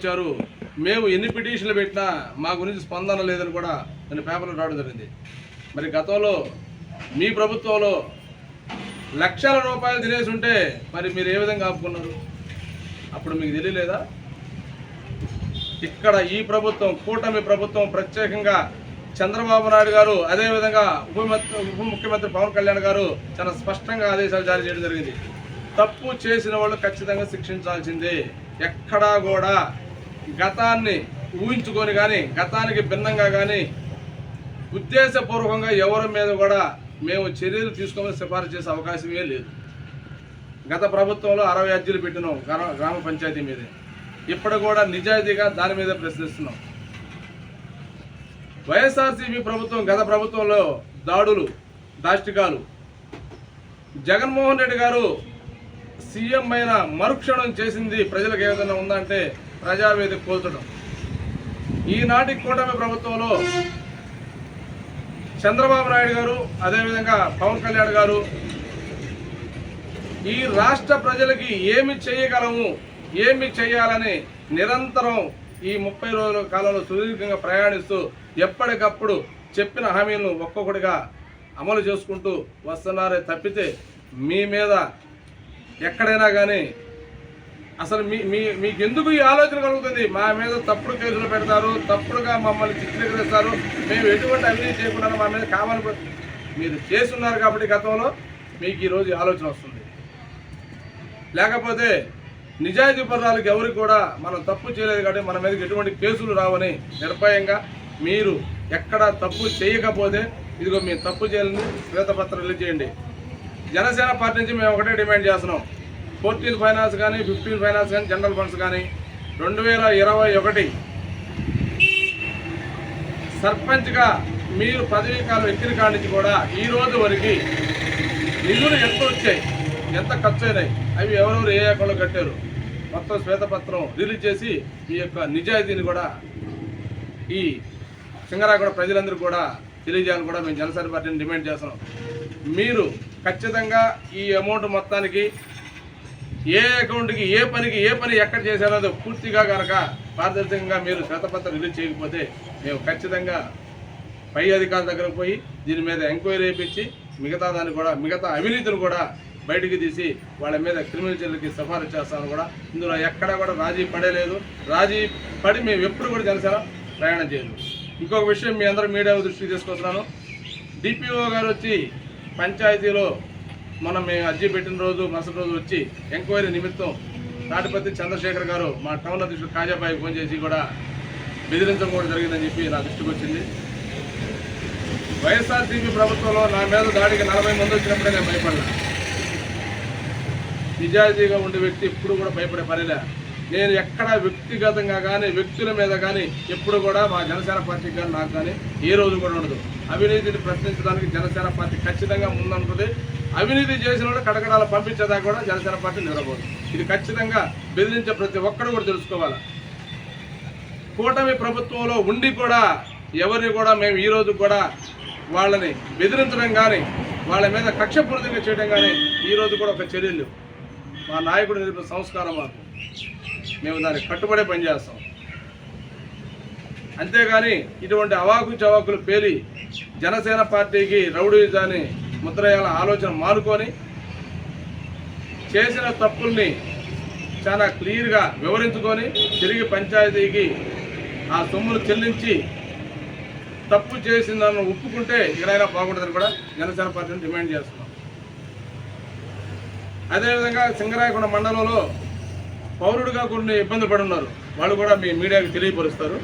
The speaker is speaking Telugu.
వచ్చారు. మేము ఎన్ని పిటిషన్లు పెట్టినా మా గురించి స్పందన లేదని కూడా నేను పేపర్లో రావడం జరిగింది. మరి గతంలో మీ ప్రభుత్వంలో లక్షల రూపాయలు తినేసి ఉంటే మరి మీరు ఏ విధంగా ఆపుకున్నారు? అప్పుడు మీకు తెలియలేదా? ఇక్కడ ఈ ప్రభుత్వం కూటమి ప్రభుత్వం ప్రత్యేకంగా చంద్రబాబు నాయుడు గారు అదేవిధంగా ఉప ఉప ముఖ్యమంత్రి పవన్ కళ్యాణ్ గారు చాలా స్పష్టంగా ఆదేశాలు జారీ చేయడం జరిగింది. తప్పు చేసిన వాళ్ళు ఖచ్చితంగా శిక్షించాల్సిందే. ఎక్కడా కూడా గతాన్ని ఊహించుకొని కానీ గతానికి భిన్నంగా కానీ ఉద్దేశపూర్వకంగా ఎవరి మీద కూడా మేము చర్యలు తీసుకోమని సిఫారసు చేసే అవకాశమే లేదు. గత ప్రభుత్వంలో అరవై అర్జీలు పెట్టినాం గ్రామ గ్రామ పంచాయతీ మీదే. ఇప్పుడు కూడా నిజాయితీగా దాని మీద ప్రశ్నిస్తున్నాం. వైఎస్ఆర్సీపీ ప్రభుత్వం గత ప్రభుత్వంలో దాడులు దాష్టికాలు. జగన్మోహన్ రెడ్డి గారు సీఎం అయిన మరుక్షణం చేసింది ప్రజలకు ఏదైనా ఉందంటే ప్రజావేదిక కోల్చడం. ఈనాటి కూటమి ప్రభుత్వంలో చంద్రబాబు నాయుడు గారు అదేవిధంగా పవన్ కళ్యాణ్ గారు ఈ రాష్ట్ర ప్రజలకి ఏమి చేయగలము ఏమి చేయాలని నిరంతరం ఈ ముప్పై రోజుల కాలంలో సుదీర్ఘంగా ప్రయాణిస్తూ ఎప్పటికప్పుడు చెప్పిన హామీలను ఒక్కొక్కటిగా అమలు చేసుకుంటూ వస్తున్నారే తప్పితే మీ మీద ఎక్కడైనా కానీ అసలు మీ మీ మీకు ఎందుకు ఈ ఆలోచన కలుగుతుంది? మా మీద తప్పుడు కేసులు పెడతారు తప్పుడుగా మమ్మల్ని చిత్రీకరిస్తారు. మేము ఎటువంటి అవినీతి చేయకుండా మా మీద కామని మీరు చేస్తున్నారు కాబట్టి గతంలో మీకు ఈరోజు ఆలోచన వస్తుంది. లేకపోతే నిజాయితీ పదాలకు ఎవరికి కూడా మనం తప్పు చేయలేదు కాబట్టి మన మీదకి ఎటువంటి కేసులు రావని నిర్భయంగా మీరు ఎక్కడ తప్పు చేయకపోతే ఇదిగో మేము తప్పు చేయాలని శ్వేతపత్రం చేయండి. జనసేన పార్టీ నుంచి మేము ఒకటే డిమాండ్ చేస్తున్నాం. ఫోర్టీన్ ఫైనాన్స్ కానీ ఫిఫ్టీన్ ఫైనాన్స్ కానీ జనరల్ ఫండ్స్ కానీ. రెండు వేల ఇరవై ఒకటి సర్పంచ్గా మీరు పదవీ కాలం ఎక్కిన కాడి నుంచి కూడా ఈ రోజు వరకు నిధులు ఎంత వచ్చాయి? ఎంత ఖర్చు అయినాయి అవి ఎవరెవరు ఏ అకౌంట్లో కట్టారు? మొత్తం శ్వేతపత్రం రిలీజ్ చేసి ఈ యొక్క నిజాయితీని కూడా ఈ సింగరాగూడ ప్రజలందరూ కూడా తెలియజేయాలని కూడా మేము జనసేన పార్టీని డిమాండ్ చేస్తున్నాం. మీరు ఖచ్చితంగా ఈ అమౌంట్ మొత్తానికి ఏ అకౌంట్కి ఏ పనికి ఏ పని ఎక్కడ చేశారో పూర్తిగా కనుక పారదర్శకంగా మీరు శ్వేతపత్రం రిలీజ్ చేయకపోతే మేము ఖచ్చితంగా పై అధికారుల దగ్గరకు పోయి దీని మీద ఎంక్వైరీ వేయించి మిగతా దాన్ని కూడా మిగతా అవినీతిని కూడా బయటికి తీసి వాళ్ళ మీద క్రిమినల్ చర్యలకి సిఫారసు చేస్తామని కూడా ఇందులో ఎక్కడా కూడా రాజీ పడేలేదు. రాజీ పడి మేము ఎప్పుడు కూడా జనసేన ప్రయాణం చేయలేదు. ఇంకొక విషయం మీ అందరూ మీడియా దృష్టికి తీసుకొస్తున్నాను. డిపిఓ గారు వచ్చి పంచాయతీలో మనం మేము అర్జీ పెట్టిన రోజు మరుసటి రోజు వచ్చి ఎంక్వైరీ నిమిత్తం తాటిపత్తి చంద్రశేఖర్ గారు మా టౌన్ అధ్యక్షుడు కాజాబాయి ఫోన్ చేసి కూడా బెదిరించడం కూడా జరిగిందని చెప్పి నా దృష్టికి వచ్చింది. వైఎస్ఆర్సీపీ ప్రభుత్వంలో నా మీద దాడికి నలభై మంది వచ్చినప్పుడే నేను భయపడ్డా. నిజాయితీగా ఉండే వ్యక్తి ఎప్పుడు కూడా భయపడే పనిలే నేను ఎక్కడ వ్యక్తిగతంగా కానీ వ్యక్తుల మీద కానీ ఎప్పుడు కూడా మా జనసేన పార్టీకి కానీ నాకు కానీ ఏ రోజు కూడా ఉండదు. అవినీతిని ప్రశ్నించడానికి జనసేన పార్టీ ఖచ్చితంగా ముందుంటుంది అవినీతి చేసిన వాళ్ళు కడకడాలు పంపించేదాకా కూడా జనసేన పార్టీ నిలబోదు ఇది ఖచ్చితంగా బెదిరించే ప్రతి ఒక్కరు కూడా తెలుసుకోవాలి? కూటమి ప్రభుత్వంలో ఉండి కూడా ఎవరిని కూడా మేము ఈ రోజు కూడా వాళ్ళని బెదిరించడం కానీ వాళ్ళ మీద కక్షపూరితంగా చేయడం కానీ ఈ రోజు కూడా ఒక చర్యలు మా నాయకుడు నిలిపిన సంస్కారం మాకు. మేము దానికి కట్టుబడే పనిచేస్తాం అంతేగాని ఇటువంటి అవాకు చవాకులు పేలి జనసేన పార్టీకి రౌడీజాన్ని ముద్రయాల ఆలోచన మానుకొని చేసిన తప్పుల్ని చాలా క్లియర్గా వివరించుకొని తిరిగి పంచాయతీకి ఆ సొమ్ములు చెల్లించి తప్పు చేసిందని ఒప్పుకుంటే ఇకనైనా బాగుంటుందని కూడా జనసేన పార్టీని డిమాండ్ చేస్తున్నాం. అదేవిధంగా సింగరాయకొండ మండలంలో పౌరుడిగా కొన్ని ఇబ్బంది పడున్నారు. వాళ్ళు కూడా మీ మీడియాకి తెలియపరుస్తారు.